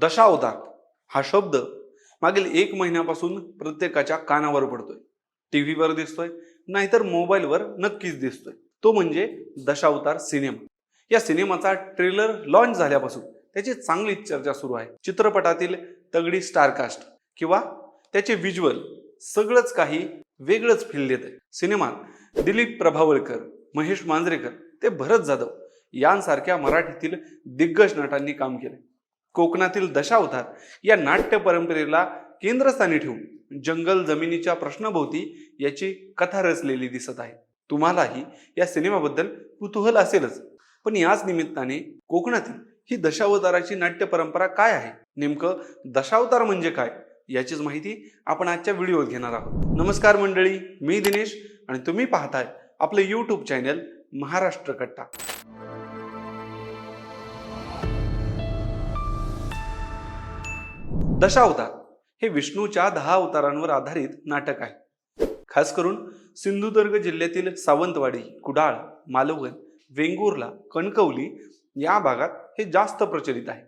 दशावतार हा शब्द मागील एक महिन्यापासून प्रत्येकाच्या कानावर पडतोय. टी व्हीवर दिसतोय नाहीतर मोबाईलवर नक्कीच दिसतोय. तो म्हणजे दशावतार सिनेमा. या सिनेमाचा ट्रेलर लॉन्च झाल्यापासून त्याची चांगलीच चर्चा सुरू आहे. चित्रपटातील तगडी स्टारकास्ट किंवा त्याचे व्हिज्युअल सगळंच काही वेगळंच फील देत आहे. सिनेमात दिलीप प्रभावळकर महेश मांजरेकर ते भरत जाधव यांसारख्या मराठीतील दिग्गज नटांनी काम केले कोकणातील दशावतार या नाट्य परंपरेला केंद्रस्थानी ठेवून जंगल जमिनीच्या प्रश्नाभोवती याची कथा रचलेली दिसत आहे. तुम्हालाही या सिनेमाबद्दल कुतूहल असेलच. पण याच निमित्ताने कोकणातील ही दशावताराची नाट्य परंपरा काय आहे? नेमकं दशावतार म्हणजे काय? याचीच माहिती आपण आजच्या व्हिडिओत घेणार आहोत. नमस्कार मंडळी मी दिनेश आणि तुम्ही पाहताय आपलं यूट्यूब चॅनल महाराष्ट्र कट्टा. दशावतार हे विष्णूच्या दहा अवतारांवर आधारित नाटक आहे. खास करून सिंधुदुर्ग जिल्ह्यातील सावंतवाडी कुडाळ मालवण वेंगुर्ला कणकवली या भागात हे जास्त प्रचलित आहे.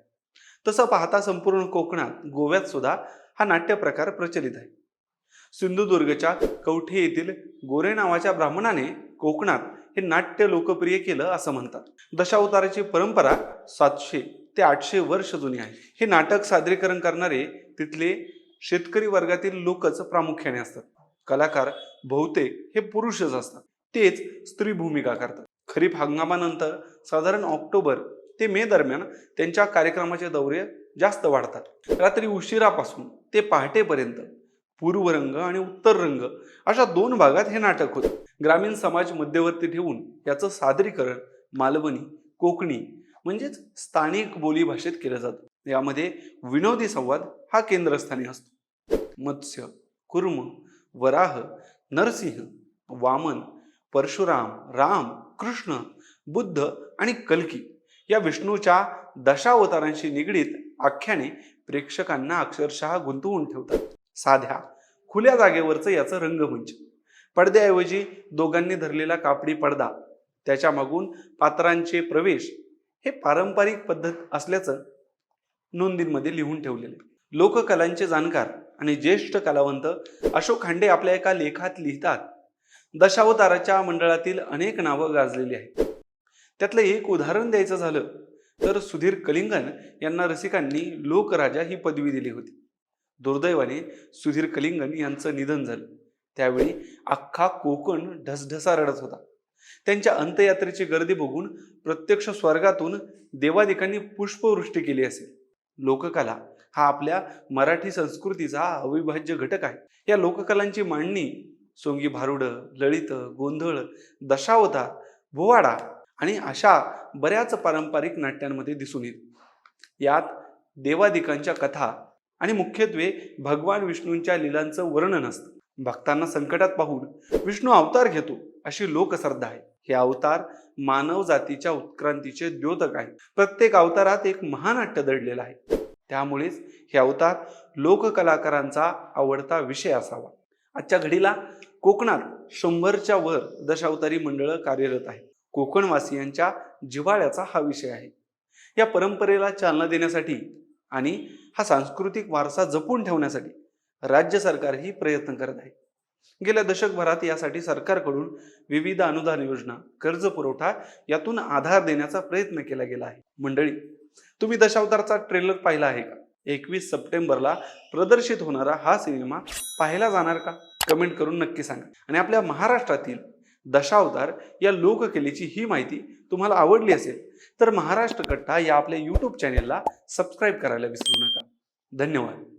तसं पाहता संपूर्ण कोकणात गोव्यात सुद्धा हा नाट्य प्रकार प्रचलित आहे. सिंधुदुर्गच्या कवठे येथील गोरे नावाच्या ब्राह्मणाने कोकणात हे नाट्य लोकप्रिय केलं असं म्हणतात. दशावताराची परंपरा सातशे ते आठशे वर्ष जुनी आहे. हे नाटक सादरीकरण करणारे तिथले शेतकरी वर्गातील लोकच प्रामुख्याने असतात. कलाकार बहुतेक हे पुरुषच असतात. तेच स्त्री भूमिका करतात. खरीप हंगामानंतर साधारण ऑक्टोबर ते मे दरम्यान त्यांच्या कार्यक्रमाचे दौरे जास्त वाढतात. रात्री उशिरापासून ते पहाटेपर्यंत पूर्व रंग आणि उत्तर रंग अशा दोन भागात हे नाटक होते. ग्रामीण समाज मध्यवर्ती ठेवून याचं सादरीकरण मालवणी कोकणी म्हणजेच स्थानिक बोली भाषेत केलं जातं. यामध्ये विनोदी संवाद हा केंद्रस्थानी असतो. मत्स्य कुर्म वराह नरसिंह वामन परशुराम राम कृष्ण बुद्ध आणि कल्की या विष्णूच्या दशावतारांशी निगडीत आख्याने प्रेक्षकांना अक्षरशः गुंतवून ठेवतात. साध्या खुल्या जागेवरचं याचं रंगमंच. पडद्याऐवजी दोघांनी धरलेला कापडी पडदा त्याच्या मागून पात्रांचे प्रवेश हे पारंपरिक पद्धत असल्याचं नोंदींमध्ये लिहून ठेवलेले लोककलांचे जाणकार आणि ज्येष्ठ कलावंत अशोक खांडे आपल्या एका लेखात लिहितात दशावताराच्या मंडळातील अनेक नावं गाजलेली आहेत. त्यातलं एक उदाहरण द्यायचं झालं तर सुधीर कलिंगन यांना रसिकांनी लोकराजा ही पदवी दिली होती. दुर्दैवाने सुधीर कलिंगन यांचं निधन झालं. त्यावेळी अख्खा कोकण ढसढसा रडत होता. त्यांच्या अंतयात्रेची गर्दी बघून प्रत्यक्ष स्वर्गातून देवादिकांनी पुष्पवृष्टी केली असेल. लोककला हा आपल्या मराठी संस्कृतीचा अविभाज्य घटक आहे. या लोककलांची मांडणी सोंगी भारुड ललित गोंधळ दशावतार भोवाडा आणि अशा बऱ्याच पारंपरिक नाट्यांमध्ये दिसून येत यात देवादिकांच्या कथा आणि मुख्यत्वे भगवान विष्णूंच्या लिलांचं वर्णन असतं. भक्तांना संकटात पाहून विष्णू अवतार घेतो अशी लोकश्रद्धा आहे. हे अवतार मानव जातीच्या उत्क्रांतीचे द्योतक आहे प्रत्येक अवतारात एक महानाट्य दडलेलं आहे. त्यामुळेच हे अवतार लोककलाकारांचा आवडता विषय असावा. आजच्या घडीला कोकणात शंभरच्या वर दशावतारी मंडळं कार्यरत आहे कोकणवासियांच्या जिव्हाळ्याचा हा विषय आहे. या परंपरेला चालना देण्यासाठी आणि हा सांस्कृतिक वारसा जपून ठेवण्यासाठी राज्य सरकारही प्रयत्न करत आहे. गेल्या दशकभरात यासाठी सरकारकडून विविध अनुदान योजना कर्ज पुरवठा यातून आधार देण्याचा प्रयत्न केला गेला आहे. मंडळी तुम्ही दशावतारचा ट्रेलर पाहिला आहे का? एकवीस सप्टेंबरला प्रदर्शित होणारा हा सिनेमा पाहिला जाणार का? कमेंट करून नक्की सांगा. आणि आपल्या महाराष्ट्रातील दशावतार या लोककलेची ही माहिती तुम्हाला आवडली असेल तर महाराष्ट्र कट्टा या आपल्या यूट्यूब चॅनेलला सबस्क्राईब करायला विसरू नका. धन्यवाद.